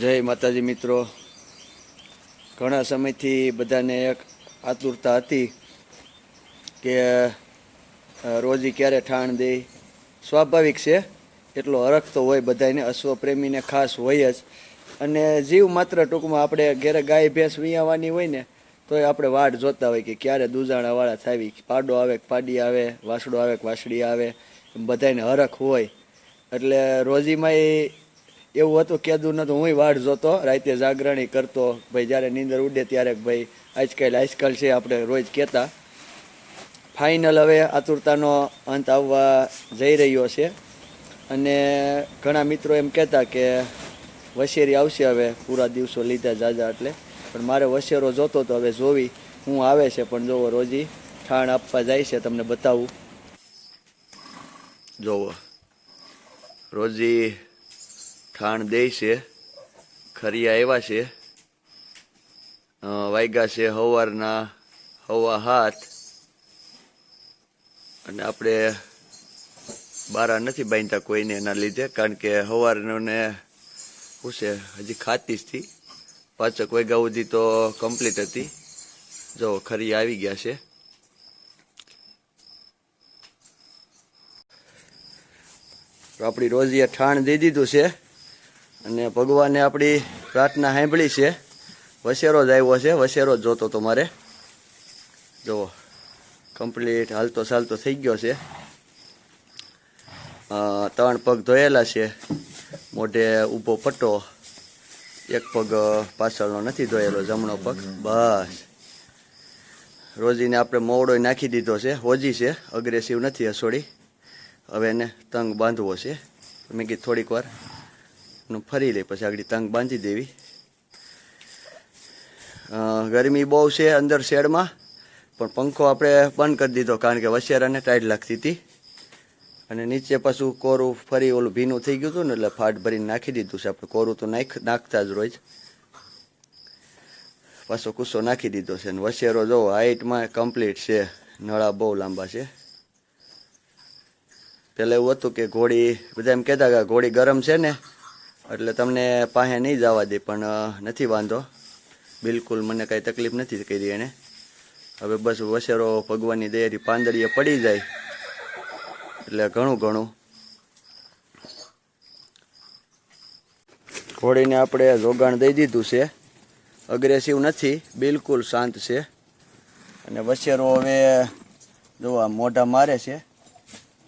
જય માતાજી મિત્રો. ઘણા સમયથી બધાને એક આતુરતા હતી કે રોજી ક્યારે ઠાણ દે? સ્વાભાવિક છે, એટલો હરખ તો હોય બધાને અશ્વપ્રેમીને ખાસ હોય જ. અને જીવ માત્ર ટૂંકમાં આપણે ઘેરે ગાય, ભેંસ વિયાવાની હોય ને, તોય આપણે વાટ જોતા હોય કે ક્યારે દૂજાણાવાળા થાવી પાડો આવે પાડી આવે, વાસડો આવે કે વાસડી આવે બધાને હરખ હોય. એટલે રોજીમાં એવું હતું, કેદું નહોતું હું વાડ જોતો, રાતે જાગરણી કરતો. ભાઈ, જ્યારે નીંદર ઉડે ત્યારે ભાઈ, આજકાલ આજકાલ છે, આપણે રોજ કહેતા. ફાઇનલ હવે આતુરતાનો અંત આવવા જઈ રહ્યો છે. અને ઘણા મિત્રો એમ કહેતા કે વસેરી આવશે હવે, પૂરા દિવસો લીધા જાજા એટલે. પણ મારે વસેરો જોતો તો હવે જોવી, હું આવે છે, પણ જોવો રોજી. ઠાણ આપવા જાય છે, તમને બતાવું. જોવો. રોજી ઠાણ દે છે, ખરિયા એવા છે. વાગ્યા છે હવારના, હવા હાથ. અને આપણે બારા નથી બાંધતા કોઈને એના લીધે, કારણ કે હવારને શું છે, હજી ખાતી જ હતી પાંચક વાગ્યા સુધી તો કમ્પ્લીટ હતી. જો ખરી આવી ગયા છે. આપણી રોજીએ ઠાણ દઈ દીધું છે. અને ભગવાને આપણી પ્રાર્થના સાંભળી છે. વસેરો જ આવ્યો છે. વસેરો જ જોતો તો મારે. જુઓ કમ્પ્લીટ હાલતો ચાલતો થઈ ગયો છે. ત્રણ પગ ધોયેલા છે. મોઢે ઊભો પટ્ટો, એક પગ પાછળનો નથી ધોયેલો, જમણો પગ. બસ. રોજીને આપણે મોવડો નાખી દીધો છે. હોજી છે. અગ્રેસિવ નથી હસોડી. હવે એને તંગ બાંધવો છે. મેં કીધું થોડીક વાર. ફરી લઈ પછી આગળ તંગ બાંધી દેવી. ગરમી બહુ છે અંદર શેડમાં, પણ પંખો આપણે બંધ કરી દીધો કારણ કે વસિયારાને ટાઈટ લાગતી હતી. અને નીચે પાછું કોરું ફરી ઓલું ભીનું થઈ ગયું હતું ને, એટલે ફાટ ભરીને નાખી દીધું છે. આપણે કોરું તો નાખ, નાખતા જ રોજ. પાછો કુસ્સો નાખી દીધો છે અને વસિયારો જો હાઈટમાં કમ્પ્લીટ છે. નળા બહુ લાંબા છે. પહેલાં એવું હતું કે ઘોડી, બધા એમ કહેતા કે ઘોડી ગરમ છે ને એટલે તમને પાસે નહીં જવા દે, પણ નથી વાંધો. બિલકુલ મને કાંઈ તકલીફ નથી કરી એણે હવે બસ વસેરો, ભગવાનની દયાથી પાંદડીએ પડી જાય. એટલે ઘણું ઘણું. ઘોડીને આપણે જોગાણ દઈ દીધું છે. અગ્રેસિવ નથી, બિલકુલ શાંત છે. અને વસેરો હવે, જોવા, મોઢા મારે છે.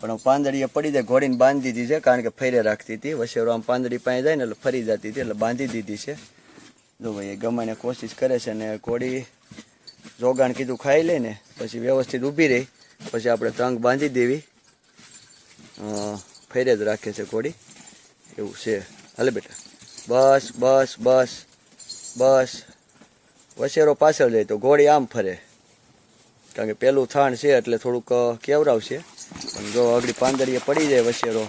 પણ પાંદડીએ પડી જાય, ઘોડીને બાંધી દીધી છે, કારણ કે ફેરે રાખતી હતી. વસેરો આમ પાંદડી પાસે જાય ને એટલે ફરી જતી હતી, એટલે બાંધી દીધી છે. જો ભાઈ ગમાને કોશિશ કરે છે અને ઘોડી જોગાણ કીધું ખાઈ લે ને, પછી વ્યવસ્થિત ઊભી રહી. પછી આપણે તંગ બાંધી દેવી. ફેરે જ રાખે છે ઘોડી એવું છે. હાલે બેટા. બસ બસ બસ બસ. વસેરો પાછળ જાય તો ઘોડી આમ ફરે. કારણ કે પેલું થાણ છે એટલે થોડુંક કેવરાવશે. જો આગળ પાંદડીએ પડી જાય વસેરો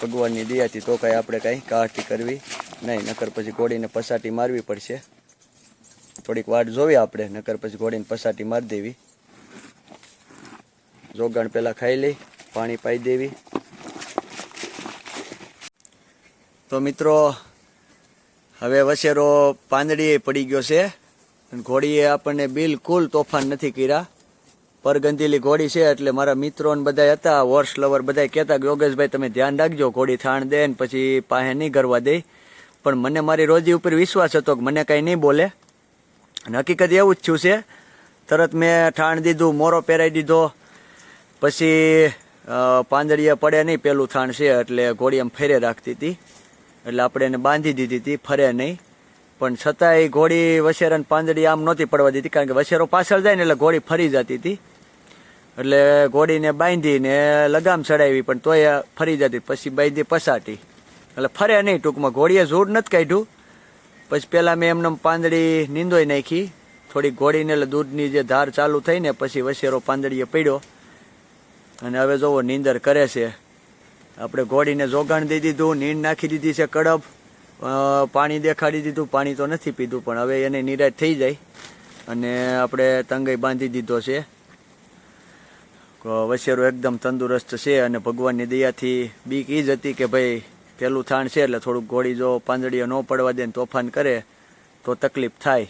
ભગવાનની દયાથી તો કાંઈ આપણે કાંઈ કાઢી કરવી નહીં, નકર પછી ઘોડીને પસાટી મારવી પડશે. થોડીક વાટ જોવી આપણે, નકર પછી ઘોડીને પસાટી મારી દેવી. જોગાણ પહેલાં ખાઈ લઈ, પાણી પાઈ દેવી. તો મિત્રો, હવે વસેરો પાંદડીએ પડી ગયો છે, અને ઘોડીએ આપણને બિલકુલ તોફાન નથી કર્યા. પરગંધીલી ઘોડી છે એટલે મારા મિત્રો બધા હતા હોર્સ લવર બધા કહેતા કે, યોગેશભાઈ, તમે ધ્યાન રાખજો, ઘોડી થાણ દે ને પછી પાસે નહીં કરવા દે. પણ મને મારી રોજી ઉપર વિશ્વાસ હતો કે મને કાંઈ નહીં બોલે. અને હકીકત એવું જ થયું છે, તરત મેં ઠાણ દીધું, મોરો પહેરાઈ દીધો. પછી પાંદડીએ પડે નહીં પેલું થાણ છે, એટલે ઘોડી એમ ફેરે રાખતી હતી. એટલે આપણે એને બાંધી દીધી હતી, ફરે નહીં. પણ છતાંય ઘોડી વસેરાને પાંદડી આમ નહોતી પડવા દીધી, કારણ કે વસેરો પાછળ જાય ને એટલે ઘોડી ફરી જતી હતી. એટલે ઘોડીને બાંધીને લગામ ચડાવી, પણ તોય ફરી જતી, પછી બાંધી પસાટી. એટલે ફરે નહીં ટૂંકમાં. ઘોડીએ જોર નથી કાઢ્યું. પછી પહેલાં મેં એમને પાંદડી નીંદોઈ નાખી. થોડી ઘોડીને એટલે દૂધની જે ધાર ચાલુ થઈ ને પછી વસેરો પાંદડીએ પડ્યો. અને હવે જોવો, નીંદર કરે છે. આપણે ઘોડીને જોગાણ દઈ દીધું નીંદ નાખી દીધી છે કડબ પાણી દેખાડી દીધું, પાણી તો નથી પીધું, પણ હવે એને નિરાશ થઈ જાય. અને આપણે તંગઈ બાંધી દીધો છે. વસેરો એકદમ તંદુરસ્ત છે અને ભગવાનની દયાથી બીક એ જ હતી કે ભાઈ પહેલું થાણ છે એટલે થોડુંક ઘોડી જો પાંદડીઓ ન પડવા દે ને તોફાન કરે તો તકલીફ થાય.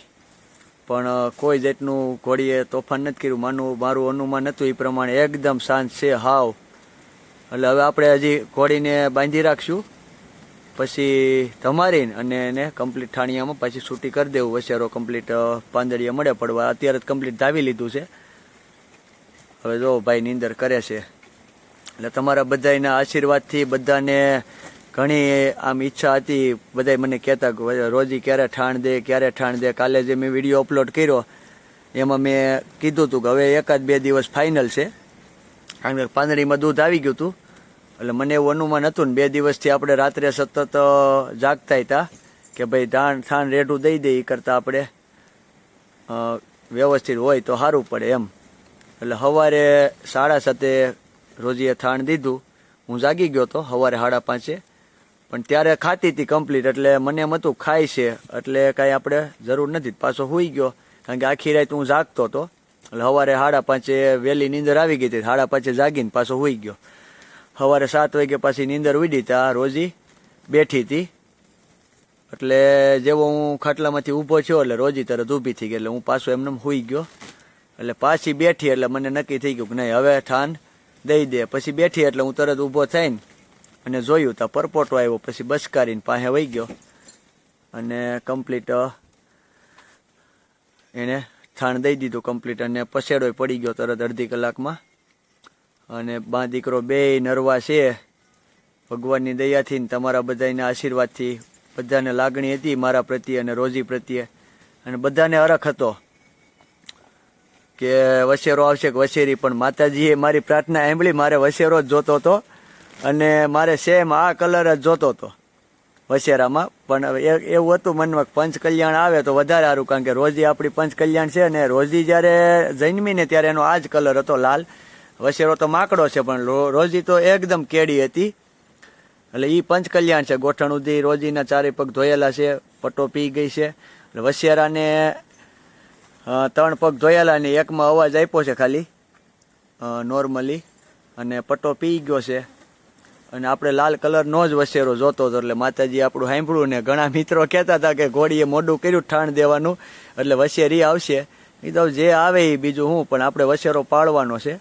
પણ કોઈ જાતનું ઘોડીએ તોફાન નથી કર્યું. માનું, મારું અનુમાન હતું એ પ્રમાણે એકદમ શાંત છે, હાવ. એટલે હવે આપણે હજી ઘોડીને બાંધી રાખશું. પછી ધમારીને અને એને કમ્પ્લીટ ઠાણિયામાં પછી છૂટી કરી દેવું. વસેરો કમ્પ્લીટ પાંદડીએ મળે પડવા. અત્યારે જ કમ્પ્લીટ ધાવી લીધું છે. હવે જો ભાઈ નીંદર કરે છે. એટલે તમારા બધાના આશીર્વાદથી બધાને ઘણી આમ ઈચ્છા હતી. બધાય મને કહેતા રોજી ક્યારે ઠાણ દે, ક્યારે ઠાણ દે? કાલે જે મેં વીડિયો અપલોડ કર્યો, એમાં મેં કીધું હતું કે હવે એકાદ બે દિવસ ફાઇનલ છે. કારણ કે પાંદડીમાં દૂધ આવી ગયું હતું એટલે મને એવું અનુમાન હતું ને બે દિવસથી આપણે રાત્રે સતત જાગતા હતા કે ભાઈ ધાન થાણ રેઢું દઈ દે એ કરતાં આપણે. વ્યવસ્થિત હોય તો સારું પડે એમ. એટલે સવારે સાડા સાતે રોજીએ થાણ દીધું. હું જાગી ગયો તો સવારે સાડા પાંચે. પણ ત્યારે ખાતી હતી કમ્પ્લીટ એટલે મને એમ હતું, ખાય છે. એટલે કાંઈ આપણે જરૂર નથી. પાછો હોઈ ગયો. કારણ કે આખી રાત હું જાગતો હતો. એટલે સવારે સાડા પાંચે વહેલી નીંદર આવી ગઈ હતી. સાડા પાંચે જાગીને પાછો હોઈ ગયો. સવારે સાત વાગે પાછી નીંદર ઉડી ત્યાં રોજી બેઠી હતી. એટલે જેવો હું ખાટલામાંથી ઊભો થયો એટલે રોજી તરત ઊભી થઈ ગઈ. એટલે હું પાછો એમને હોઈ ગયો. એટલે પાછી બેઠી એટલે મને નક્કી થઈ ગયું કે નહીં, હવે ઠાન દઈ દે. પછી બેઠી એટલે હું તરત ઊભો થઈને અને જોયું તો પરપોટો આવ્યો, પછી બસકારીને પાસે વહી ગયો. અને કમ્પ્લીટ એને થાણ દઈ દીધું કમ્પ્લીટ અને પછેડો પડી ગયો તરત અડધી કલાકમાં. અને બા દીકરો બે નરવા છે. ભગવાનની દયાથી ને તમારા બધાના આશીર્વાદથી બધાને લાગણી હતી મારા પ્રત્યે અને રોજી પ્રત્યે. અને બધાને અરખ હતો. કે વસેરો આવશે કે વસેરી પણ માતાજીએ મારી પ્રાર્થના સાંભળી મારે વસેરો જ જોતો હતો અને મારે સેમ આ કલર જ જોતો હતો વસેરામાં પણ એવું હતું મનમાં પંચકલ્યાણ પંચ કલ્યાણ આવે તો વધારે સારું કારણ કે રોજી આપણી પંચ કલ્યાણ છે અને રોજી જ્યારે જન્મીને ત્યારે એનો આ જ કલર હતો લાલ. વસેરો તો માકડો છે પણ રોજી તો એકદમ કેડી હતી. એટલે એ પંચ કલ્યાણ છે. ગોઠણ ઉધી રોજીના ચારે પગ ધોયેલા છે પટ્ટો પી ગઈ છે. અ, ત્રણ પગ ધોયેલા ને એકમાં અવાજ આપ્યો છે ખાલી. નોર્મલી અને પટ્ટો પી ગયો છે. અને આપણે લાલ કલરનો જ વસેરો જોતો હતો એટલે માતાજી આપણું સાંભળ્યું ને ઘણા મિત્રો કહેતા હતા કે ઘોડીએ મોઢું કર્યું, ઠાણ દેવાનું. એટલે વસેરી આવશે. એ તો જે આવે એ બીજું હું, પણ આપણે વસેરો પાડવાનો છે.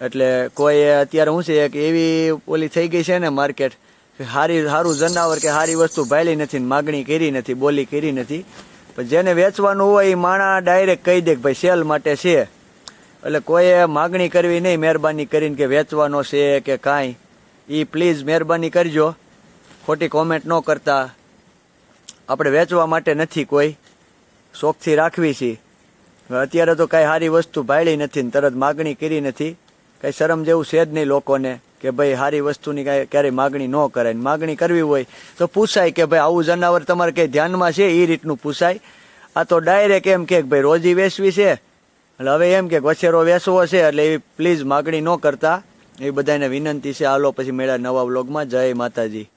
એટલે કોઈ અત્યારે શું છે કે એવી ઓલી થઈ ગઈ છે ને માર્કેટ સારી સારું જનાવર કે સારી વસ્તુ ભાયલી નથી માગણી કરી નથી, બોલી કરી નથી. પણ જેને વેચવાનું હોય એ માણા ડાયરેક્ટ કહી દે કે ભાઈ સેલ માટે છે. એટલે કોઈએ માગણી કરવી નહીં મહેરબાની કરીને કે વેચવાનો છે કે કાંઈ. એ પ્લીઝ મહેરબાની કરજો. ખોટી કોમેન્ટ ન કરતા. આપણે વેચવા માટે નથી કોઈ. શોખથી રાખવી છે. અત્યારે તો કાંઈ સારી વસ્તુ ભાળી નથી ને તરત માગણી કરી નથી. કઈ શરમ જેવું છે જ નહીં લોકોને કે ભાઈ સારી વસ્તુની કાંઈ ક્યારેય માગણી ન કરાય. માગણી કરવી હોય તો પૂછાય કે ભાઈ આવું જનાવર તમારે કઈ ધ્યાનમાં છે? એ રીતનું પૂછાય. આ તો ડાયરેક્ટ એમ કે ભાઈ રોજી વેચવી છે. એટલે હવે એમ કે વછેરો વેચવો છે, એટલે એવી પ્લીઝ માગણી ન કરતા. એ બધાને વિનંતી છે. હાલો, પછી મેળા નવા વ્લોગમાં જય માતાજી.